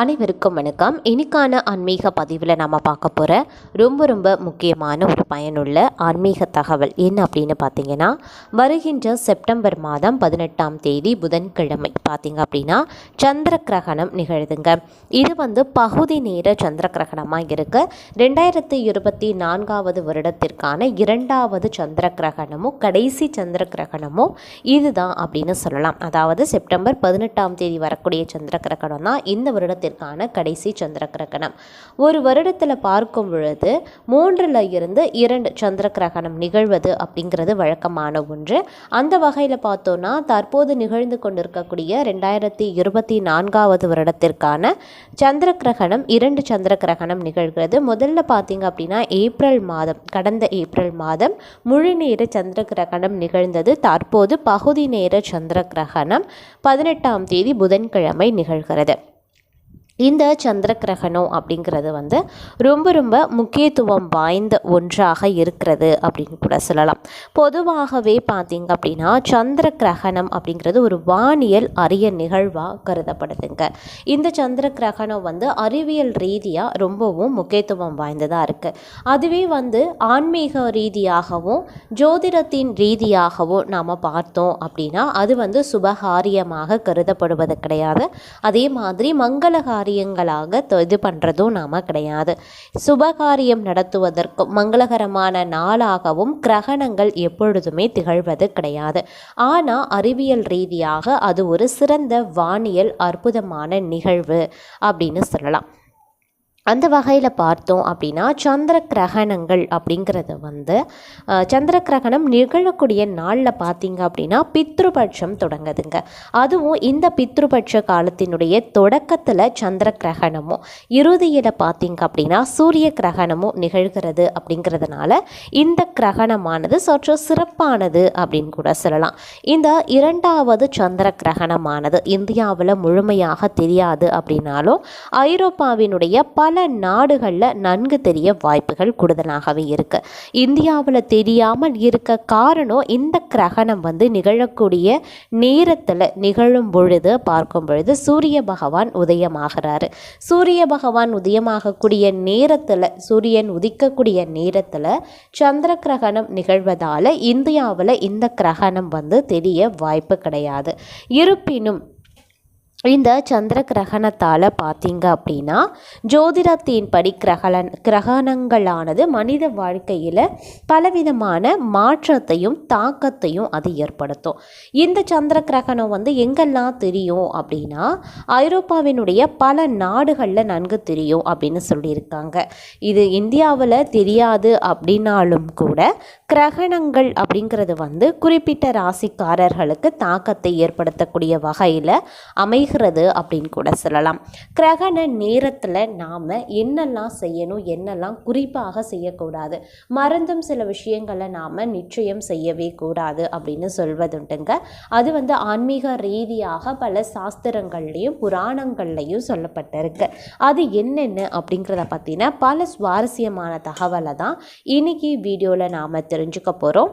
அனைவருக்கும் வணக்கம். இன்னைக்கான ஆன்மீக பதிவில் நம்ம பார்க்க போகிற ரொம்ப ரொம்ப முக்கியமான ஒரு பயனுள்ள ஆன்மீக தகவல் என்ன அப்படின்னு பார்த்தீங்கன்னா வருகின்ற செப்டம்பர் மாதம் பதினெட்டாம் தேதி புதன்கிழமை. பார்த்தீங்க அப்படின்னா சந்திர கிரகணம் நிகழுதுங்க. இது வந்து பகுதி நேர சந்திர கிரகணமாக இருக்கு. ரெண்டாயிரத்தி இருபத்தி நான்காவது வருடத்திற்கான இரண்டாவது சந்திர கிரகணமும் கடைசி சந்திர கிரகணமும் இதுதான் அப்படின்னு சொல்லலாம். அதாவது செப்டம்பர் பதினெட்டாம் தேதி வரக்கூடிய சந்திர கிரகணம் தான் இந்த வருடத்திற்கான கடைசி சந்திர கிரகணம் ஒரு வருடத்தில் பார்க்கும் பொழுது மூன்றில் இருந்து இரண்டு சந்திர கிரகணம் நிகழ்வது அப்படிங்கிறது வழக்கமான ஒன்று. அந்த வகையில் பார்த்தோன்னா தற்போது நிகழ்ந்து கொண்டிருக்கக்கூடிய ரெண்டாயிரத்தி இருபத்தி நான்காவது வருடத்திற்கான சந்திர கிரகணம் இரண்டு சந்திர கிரகணம் நிகழ்கிறது. முதல்ல பார்த்தீங்க அப்படின்னா ஏப்ரல் மாதம் கடந்த ஏப்ரல் மாதம் முழு நேர சந்திர கிரகணம் நிகழ்ந்தது. தற்போது பகுதி நேர சந்திர கிரகணம் பதினெட்டாம் தேதி புதன்கிழமை நிகழ்கிறது. இந்த சந்திர கிரகணம் அப்படிங்கிறது வந்து ரொம்ப ரொம்ப முக்கியத்துவம் வாய்ந்த ஒன்றாக இருக்கிறது அப்படின்னு கூட சொல்லலாம். பொதுவாகவே பார்த்திங்க அப்படின்னா சந்திர கிரகணம் அப்படிங்கிறது ஒரு வானியல் அரிய நிகழ்வாக கருதப்படுதுங்க. இந்த சந்திர கிரகணம் வந்து அறிவியல் ரீதியாக ரொம்பவும் முக்கியத்துவம் வாய்ந்ததாக இருக்குது அதுவே வந்து ஆன்மீக ரீதியாகவும் ஜோதிடத்தின் ரீதியாகவும் நாம் பார்த்தோம் அப்படின்னா அது வந்து சுபகாரியமாக கருதப்படுவது கிடையாது. அதே மாதிரி மங்களகாரி காரியங்களாக இது பண்ணுறதும் நாம் கிடையாது. சுபகாரியம் நடத்துவதற்கும் மங்களகரமான நாளாகவும் கிரகணங்கள் எப்பொழுதுமே திகழ்வது கிடையாது. ஆனால் அறிவியல் ரீதியாக அது ஒரு சிறந்த வானியல் அற்புதமான நிகழ்வு அப்படின்னு சொல்லலாம். அந்த வகையில் பார்த்தோம் அப்படின்னா சந்திர கிரகணங்கள் அப்படிங்கிறது வந்து சந்திர கிரகணம் நிகழக்கூடிய நாளில் பார்த்தீங்க அப்படின்னா பித்ருபட்சம் தொடங்குதுங்க. அதுவும் இந்த பித்ருபட்ச காலத்தினுடைய தொடக்கத்தில் சந்திர கிரகணமும் இறுதியில் பார்த்தீங்க அப்படின்னா சூரிய கிரகணமும் நிகழ்கிறது அப்படிங்கிறதுனால இந்த கிரகணமானது சற்று சிறப்பானது அப்படின்னு கூட சொல்லலாம். இந்த இரண்டாவது சந்திர கிரகணமானது இந்தியாவில் முழுமையாக தெரியாது அப்படின்னாலும் ஐரோப்பாவினுடைய பல நாடுகளில் நன்கு தெரிய வாய்ப்புகள் கூடுதலாகவே இருக்குது இந்தியாவில் தெரியாமல் இருக்க காரணம் இந்த கிரகணம் வந்து நிகழக்கூடிய நேரத்தில் நிகழும் பொழுது பார்க்கும் பொழுது சூரிய பகவான் உதயமாகிறாரு. சூரிய பகவான் உதயமாகக்கூடிய நேரத்தில் சூரியன் உதிக்கக்கூடிய நேரத்தில் சந்திர கிரகணம் நிகழ்வதால் இந்தியாவில் இந்த கிரகணம் வந்து தெரிய வாய்ப்பு கிடையாது. இருப்பினும் இந்த சந்திர கிரகணத்தால் பார்த்தீங்க அப்படின்னா ஜோதிடத்தின்படி கிரகணன் கிரகணங்களானது மனித வாழ்க்கையில் பலவிதமான மாற்றத்தையும் தாக்கத்தையும் அது ஏற்படுத்தும். இந்த சந்திர கிரகணம் வந்து எங்கெல்லாம் தெரியும் அப்படின்னா ஐரோப்பாவினுடைய பல நாடுகளில் நன்கு தெரியும் அப்படின்னு சொல்லியிருக்காங்க. இது இந்தியாவில் தெரியாது அப்படின்னாலும் கூட கிரகணங்கள் அப்படிங்கிறது வந்து குறிப்பிட்ட ராசிக்காரர்களுக்கு தாக்கத்தை ஏற்படுத்தக்கூடிய வகையில் அமை அமைகிறது அப்படின்னு கூட சொல்லலாம். கிரகண நேரத்தில் நாம் என்னெல்லாம் செய்யணும் என்னெல்லாம் குறிப்பாக செய்யக்கூடாது மறந்தும் சில விஷயங்களை நாம் நிச்சயம் செய்யவே கூடாது அப்படின்னு சொல்வதுண்டுங்க. அது வந்து ஆன்மீக ரீதியாக பல சாஸ்திரங்கள்லையும் புராணங்கள்லையும் சொல்லப்பட்டிருக்கு. அது என்னென்ன அப்படிங்கிறத பற்றின பல சுவாரஸ்யமான தகவலை தான் இன்னைக்கு வீடியோவில் நாம் தெரிஞ்சுக்க போகிறோம்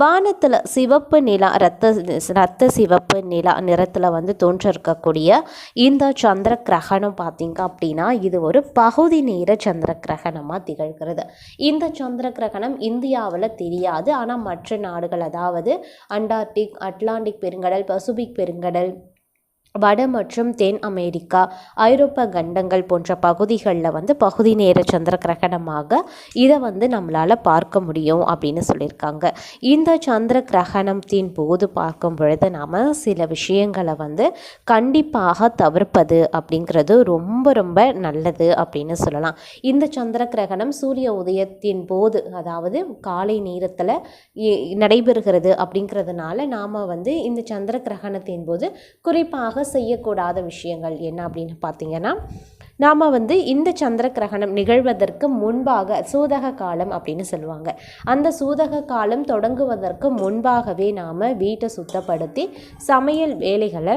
வானத்தில் சிவப்பு நிலா ரத்த ரத்த சிவப்பு நிலா நிறத்தில் வந்து தோன்றிருக்கக்கூடிய இந்த சந்திர கிரகணம் பார்த்தீங்க அப்படின்னா இது ஒரு பகுதி நேர சந்திர கிரகணமாக திகழ்கிறது. இந்த சந்திர கிரகணம் இந்தியாவில் தெரியாது. ஆனால் மற்ற நாடுகள் அதாவது அண்டார்டிக் அட்லாண்டிக் பெருங்கடல் பசுபிக் பெருங்கடல் வட மற்றும் தென் அமெரிக்கா ஐரோப்பா கண்டங்கள் போன்ற பகுதிகளில் வந்து பகுதி நேர சந்திர கிரகணமாக இதை வந்து நம்மளால் பார்க்க முடியும் அப்படின்னு சொல்லியிருக்காங்க. இந்த சந்திர கிரகணத்தின் போது பார்க்கும் பொழுது நாம் சில விஷயங்களை வந்து கண்டிப்பாக தவிர்ப்பது அப்படிங்கிறது ரொம்ப ரொம்ப நல்லது அப்படின்னு சொல்லலாம். இந்த சந்திர கிரகணம் சூரிய உதயத்தின் போது அதாவது காலை நேரத்தில் நடைபெறுகிறது அப்படிங்கிறதுனால நாம் வந்து இந்த சந்திர கிரகணத்தின் போது குறிப்பாக செய்யக்கூடாத விஷயங்கள் என்ன அப்படின்னு பார்த்தீங்கன்னா நாம் வந்து இந்த சந்திர கிரகணம் நிகழ்வதற்கு முன்பாக சூதக காலம் அப்படின்னு சொல்லுவாங்க. அந்த சூதக காலம் தொடங்குவதற்கு முன்பாகவே நாம் வீட்டை சுத்தப்படுத்தி சமையல் வேலைகளை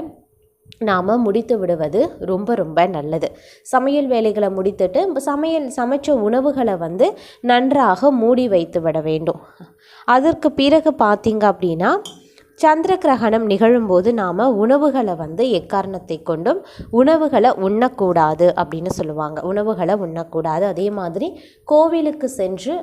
நாம் முடித்து விடுவது ரொம்ப ரொம்ப நல்லது. சமையல் வேலைகளை முடித்துட்டு சமையல் சமைச்ச உணவுகளை வந்து நன்றாக மூடி வைத்து விட வேண்டும். அதற்கு பிறகு பார்த்தீங்க அப்படின்னா சந்திர கிரகணம் நிகழும்போது நாம் உணவுகளை வந்து எக்காரணத்தை கொண்டும் உணவுகளை உண்ணக்கூடாது அப்படின்னு சொல்லுவாங்க. உணவுகளை உண்ணக்கூடாது. அதே மாதிரி கோவிலுக்கு சென்று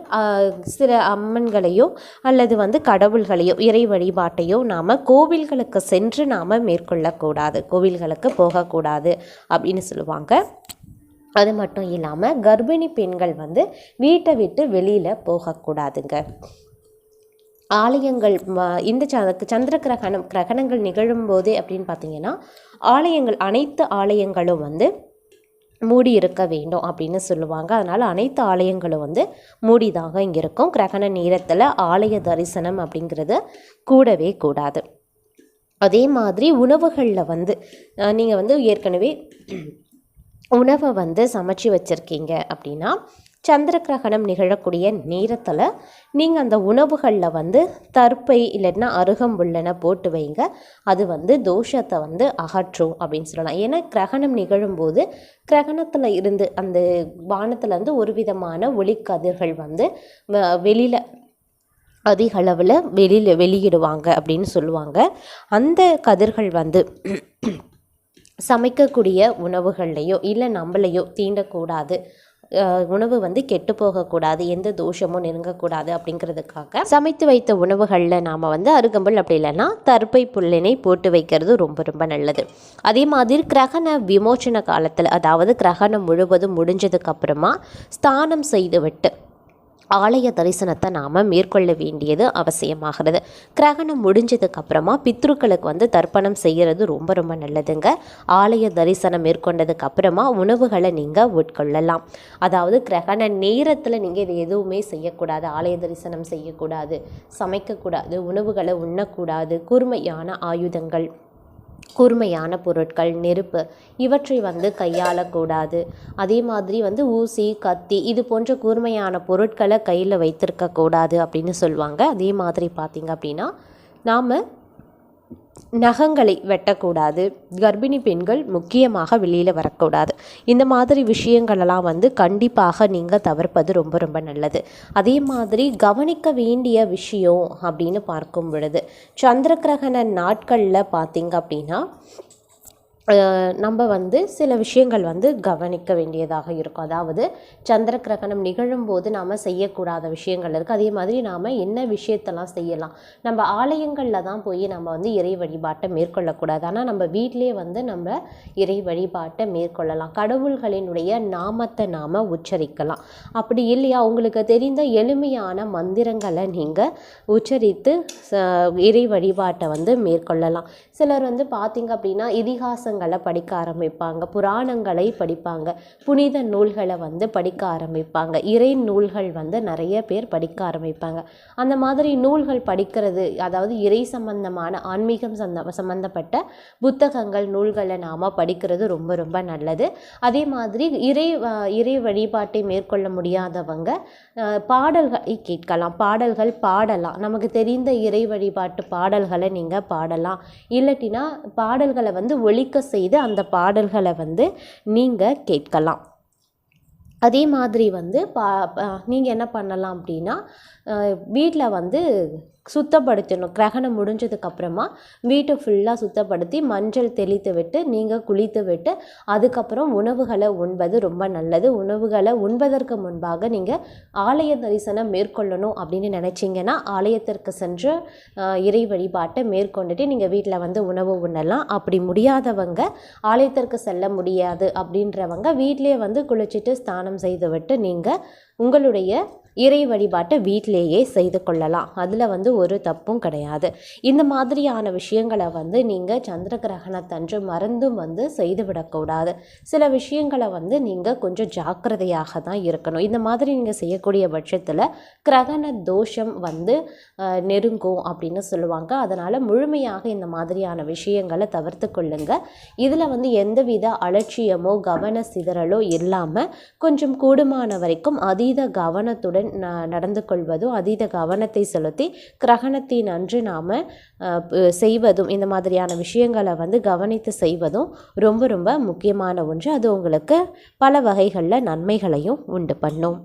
சில அம்மன்களையோ அல்லது வந்து கடவுள்களையோ இறை வழிபாட்டையோ நாம் கோவில்களுக்கு சென்று நாம் மேற்கொள்ளக்கூடாது. கோவில்களுக்கு போகக்கூடாது அப்படின்னு சொல்லுவாங்க. அது மட்டும் இல்லாமல் கர்ப்பிணி பெண்கள் வந்து வீட்டை விட்டு வெளியில் போகக்கூடாதுங்க. ஆலயங்கள் இந்த ச- சந்திர கிரகணம் கிரகணங்கள் நிகழும் போதே அப்படின்னு பார்த்தீங்கன்னா ஆலயங்கள் அனைத்து ஆலயங்களும் வந்து மூடி இருக்க வேண்டும் அப்படின்னு சொல்லுவாங்க. அதனால் அனைத்து ஆலயங்களும் வந்து மூடிதாக இங்கே இருக்கும். கிரகண நேரத்தில் ஆலய தரிசனம் அப்படிங்கிறது கூடவே கூடாது. அதே மாதிரி உணவுகளில் வந்து நீங்கள் வந்து ஏற்கனவே உணவை வந்து சமைச்சு வச்சுருக்கீங்க அப்படின்னா சந்திர கிரகணம் நிகழக்கூடிய நேரத்தில் நீங்கள் அந்த உணவுகளில் வந்து தற்பை இல்லைன்னா அருகம்புல்லனை போட்டு வைங்க. அது வந்து தோஷத்தை வந்து அகற்றும் அப்படின்னு சொல்லலாம். ஏன்னா கிரகணம் நிகழும்போது கிரகணத்தில் இருந்து அந்த வானத்துலேருந்து ஒரு விதமான ஒளிக்கதிர்கள் வந்து வெளியில் அதிக அளவில் வெளியில் வெளியிடுவாங்க அப்படின்னு சொல்லுவாங்க. அந்த கதிர்கள் வந்து சமைக்கக்கூடிய உணவுகள்லையோ இல்லை நம்மளையோ தீண்டக்கூடாது உணவு வந்து கெட்டு போகக்கூடாது எந்த தோஷமும் நெருங்கக்கூடாது அப்படிங்கிறதுக்காக சமைத்து வைத்த உணவுகளில் நாம் வந்து அருகம்புல் அப்படி இல்லைன்னா தர்பை புல்லினை போட்டு வைக்கிறது ரொம்ப ரொம்ப நல்லது. அதே மாதிரி கிரகண விமோச்சன காலத்தில் அதாவது கிரகணம் முழுவதும் முடிஞ்சதுக்கப்புறமா ஸ்தானம் செய்துவிட்டு ஆலய தரிசனத்தை நாம் மேற்கொள்ள வேண்டியது அவசியமாகிறது. கிரகணம் முடிஞ்சதுக்கு அப்புறமா பித்ருக்களுக்கு வந்து தர்ப்பணம் செய்கிறது ரொம்ப ரொம்ப நல்லதுங்க. ஆலய தரிசனம் மேற்கொண்டதுக்கு அப்புறமா உணவுகளை நீங்கள் உட்கொள்ளலாம். அதாவது கிரகண நேரத்தில் நீங்கள் இது எதுவுமே செய்யக்கூடாது ஆலய தரிசனம் செய்யக்கூடாது சமைக்கக்கூடாது உணவுகளை உண்ணக்கூடாது கூர்மையான ஆயுதங்கள். கூர்மையான பொருட்கள் நெருப்பு இவற்றை வந்து கையாளக்கூடாது. அதே மாதிரி வந்து ஊசி கத்தி இது போன்ற கூர்மையான பொருட்களை கையில் வைத்திருக்கக்கூடாது அப்படின்னு சொல்லுவாங்க. அதே மாதிரி பார்த்திங்க அப்படின்னா நாம் நகங்களை வெட்டக்கூடாது. கர்ப்பிணி பெண்கள் முக்கியமாக வெளியில் வரக்கூடாது. இந்த மாதிரி விஷயங்களெல்லாம் வந்து கண்டிப்பாக நீங்கள் தவிர்ப்பது ரொம்ப ரொம்ப நல்லது. அதே மாதிரி கவனிக்க வேண்டிய விஷயம் அப்படின்னு பார்க்கும் பொழுது சந்திர கிரகண நாட்களில் பார்த்தீங்க அப்படின்னா நம்ம வந்து சில விஷயங்கள் வந்து கவனிக்க வேண்டியதாக இருக்கும். அதாவது சந்திர கிரகணம் நிகழும்போது நாம் செய்யக்கூடாத விஷயங்கள் இருக்குது அதே மாதிரி நாம் என்ன விஷயத்தெல்லாம் செய்யலாம்? நம்ம ஆலயங்களில் தான் போய் நம்ம வந்து இறை வழிபாட்டை மேற்கொள்ளக்கூடாது. ஆனால் நம்ம வீட்டிலே வந்து நம்ம இறை வழிபாட்டை மேற்கொள்ளலாம். கடவுள்களினுடைய நாமத்தை நாம் உச்சரிக்கலாம். அப்படி இல்லையா? உங்களுக்கு தெரிந்த எளிமையான மந்திரங்களை நீங்கள் உச்சரித்து ச- இறை வழிபாட்டை வந்து மேற்கொள்ளலாம். சிலர் வந்து பார்த்திங்க அப்படின்னா இதிகாசங்கள் படிக்க ஆரம்பிப்பாங்க. புராணங்களை படிப்பாங்க. புனித நூல்களை வந்து படிக்க ஆரம்பிப்பாங்க. இறை நூல்கள் வந்து நிறைய பேர் படிக்க ஆரம்பிப்பாங்க. அந்த மாதிரி நூல்கள் படிக்கிறது அதாவது இறை சம்பந்தமான ஆன்மீகம் சந்த சம்பந்தப்பட்ட புத்தகங்கள் நூல்களை நாம் படிக்கிறது ரொம்ப ரொம்ப நல்லது. அதே மாதிரி இறை இறை வழிபாட்டை மேற்கொள்ள முடியாதவங்க பாடல்களை கேட்கலாம். பாடல்கள் பாடலாம். நமக்கு தெரிந்த இறை வழிபாட்டு பாடல்களை நீங்கள் பாடலாம். இல்லாட்டினா பாடல்களை வந்து ஒழிக்க செய்து அந்த பாடல்களை வந்து நீங்கள் கேட்கலாம். அதே மாதிரி வந்து பா நீங்கள் என்ன பண்ணலாம் அப்படின்னா வீட்டில் வந்து சுத்தப்படுத்தணும். கிரகணம் முடிஞ்சதுக்கப்புறமா வீட்டை ஃபுல்லாக சுத்தப்படுத்தி மஞ்சள் தெளித்து விட்டு நீங்கள் குளித்து விட்டு அதுக்கப்புறம் உணவுகளை உண்பது ரொம்ப நல்லது. உணவுகளை உண்பதற்கு முன்பாக நீங்கள் ஆலய தரிசனம் மேற்கொள்ளணும் அப்படின்னு நினச்சிங்கன்னா ஆலயத்திற்கு சென்று இறை வழிபாட்டை மேற்கொண்டுட்டு நீங்கள் வீட்டில் வந்து உணவு உண்ணலாம். அப்படி முடியாதவங்க ஆலயத்திற்கு செல்ல முடியாது அப்படின்றவங்க வீட்டிலே வந்து குளிச்சுட்டு ஸ்நானம் செய்துவிட்டு நீங்கள் உங்களுடைய இறை வழிபாட்டை வீட்டிலேயே செய்து கொள்ளலாம். அதில் வந்து ஒரு தப்பும் கிடையாது. இந்த மாதிரியான விஷயங்களை வந்து நீங்கள் சந்திர கிரகணத்தன்று மறந்தும் வந்து செய்துவிடக்கூடாது சில விஷயங்களை வந்து நீங்கள் கொஞ்சம் ஜாக்கிரதையாக தான் இருக்கணும். இந்த மாதிரி நீங்கள் செய்யக்கூடிய பட்சத்தில் கிரகண தோஷம் வந்து நெருங்கும் அப்படின்னு சொல்லுவாங்க. அதனால் முழுமையாக இந்த மாதிரியான விஷயங்களை தவிர்த்து கொள்ளுங்கள் இதில் வந்து எந்தவித அலட்சியமோ கவன சிதறலோ இல்லாமல் கொஞ்சம் கூடுமான வரைக்கும் அதீத கவனத்துடன் ந- நடந்து கொள்வதும் அதீத கவனத்தை செலுத்தி கிரகணத்தின் அன்று நாம் செய்வதும் இந்த மாதிரியான விஷயங்களை வந்து கவனித்து செய்வதும் ரொம்ப ரொம்ப முக்கியமான ஒன்று. அது உங்களுக்கு பல வகைகளில் நன்மைகளையும் உண்டு பண்ணும்.